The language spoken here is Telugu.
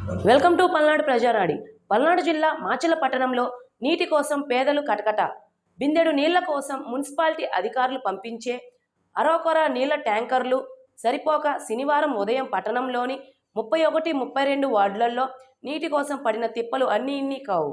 వెల్కమ్ టు పల్నాడు ప్రజారాడి పల్నాడు జిల్లా మాచల పట్టణంలో నీటి కోసం పేదలు కటకట బిందెడు నీళ్ళ కోసం మున్సిపాలిటీ అధికారులు పంపించే అరవకొర నీళ్ళ ట్యాంకర్లు సరిపోక శనివారం ఉదయం పట్టణంలోని ముప్పై ఒకటి ముప్పై రెండు వార్డులలో నీటి కోసం పడిన తిప్పలు అన్నీ ఇన్ని కావు